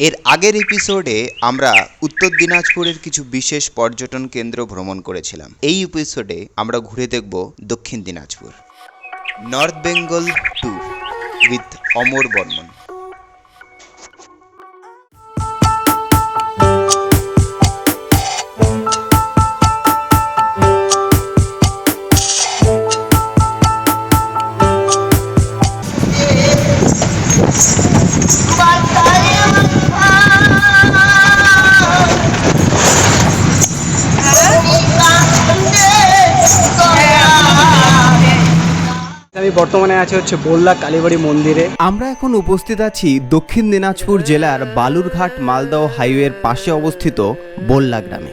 এর আগের এপিসোডে আমরা উত্তর দিনাজপুরের কিছু বিশেষ পর্যটন কেন্দ্র ভ্রমণ করেছিলাম। এই এপিসোডে আমরা ঘুরে দেখব Dakshin Dinajpur. North Bengal tour with Amar Barman আমি বর্তমানে আছি হচ্ছে বোল্লা কালীবাড়ি মন্দিরে। আমরা এখন উপস্থিত আছি দক্ষিণ দিনাজপুর জেলার বালুরঘাট মালদহ হাইওয়ের পাশে অবস্থিত বোল্লা গ্রামে।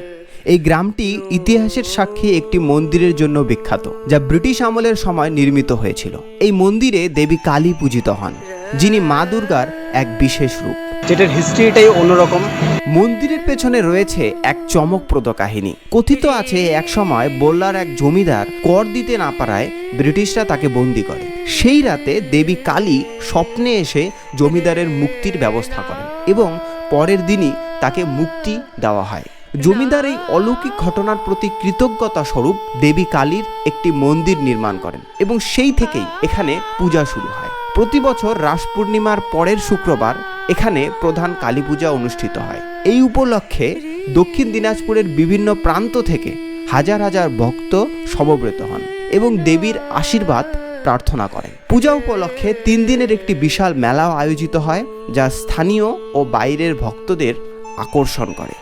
এই গ্রামটি ইতিহাসের সাক্ষী একটি মন্দিরের জন্য বিখ্যাত, যা ব্রিটিশ আমলের সময় নির্মিত হয়েছিল। এই মন্দিরে দেবী কালী পূজিত হন, যিনি মা দুর্গার এক বিশেষ রূপ। যেটার হিস্ট্রিটাই অন্যরকম। মন্দিরের পেছনে রয়েছে এক চমকপ্রদ কাহিনী। কথিত আছে এক সময় বল্লার এক জমিদার কর দিতে না পারায় ব্রিটিশরা তাকে বন্দি করে। সেই রাতে দেবী কালী স্বপ্নে এসে জমিদারের মুক্তির ব্যবস্থা করেন এবং পরের দিনই তাকে মুক্তি দেওয়া হয়। জমিদার এই অলৌকিক ঘটনার প্রতি কৃতজ্ঞতা স্বরূপ দেবী কালীর একটি মন্দির নির্মাণ করেন এবং সেই থেকেই এখানে পূজা শুরু হয়। প্রতি বছর রাস পূর্ণিমার পরের শুক্রবার এখানে প্রধান কালী পূজা অনুষ্ঠিত হয়। এই উপলক্ষে দক্ষিণ দিনাজপুরের বিভিন্ন প্রান্ত থেকে হাজার হাজার ভক্ত সমবেত হন এবং দেবীর আশীর্বাদ প্রার্থনা করেন। পূজা উপলক্ষে তিন দিনের একটি বিশাল মেলাও আয়োজিত হয়, যা স্থানীয় ও বাইরের ভক্তদের আকর্ষণ করে।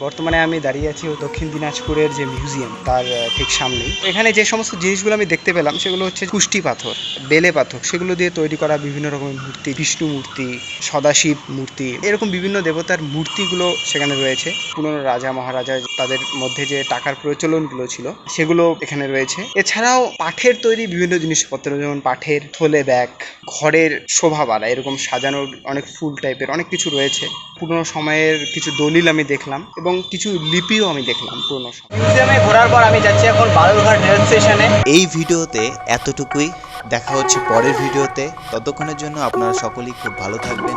বর্তমানে আমি দাঁড়িয়ে আছি দক্ষিণ দিনাজপুরের যে মিউজিয়াম, তার ঠিক সামনেই। এখানে যে সমস্ত জিনিসগুলো আমি দেখতে পেলাম, সেগুলো হচ্ছে কুষ্টি পাথর, বেলে পাথর। সেগুলো দিয়ে তৈরি করা বিভিন্ন রকমের মূর্তি, বিষ্ণু মূর্তি, সদাশিব মূর্তি। এরকম বিভিন্ন দেবতার মূর্তিগুলো সেখানে রয়েছে। পুরনো রাজা মহারাজা তাদের মধ্যে যে টাকার প্রচলনগুলো ছিল, সেগুলো এখানে রয়েছে। এছাড়াও পাঠের তৈরি বিভিন্ন জিনিসপত্র, যেমন পাঠের থলে ব্যাগ, ঘরের শোভা বাড়া, এরকম সাজানোর অনেক ফুল টাইপের অনেক কিছু রয়েছে। পুরনো সময়ের কিছু দলিল আমি দেখলাম। এবং কিছু লিপিও আমি দেখলাম পুরনো সময়। মিউজিয়ামে ঘোরার পর আমি যাচ্ছি এখন বালুরঘাট রেল স্টেশনে। এই ভিডিওতে এতটুকুই। দেখা হচ্ছে পরের ভিডিওতে। ততক্ষণের জন্য আপনারা সকলেই খুব ভালো থাকবেন।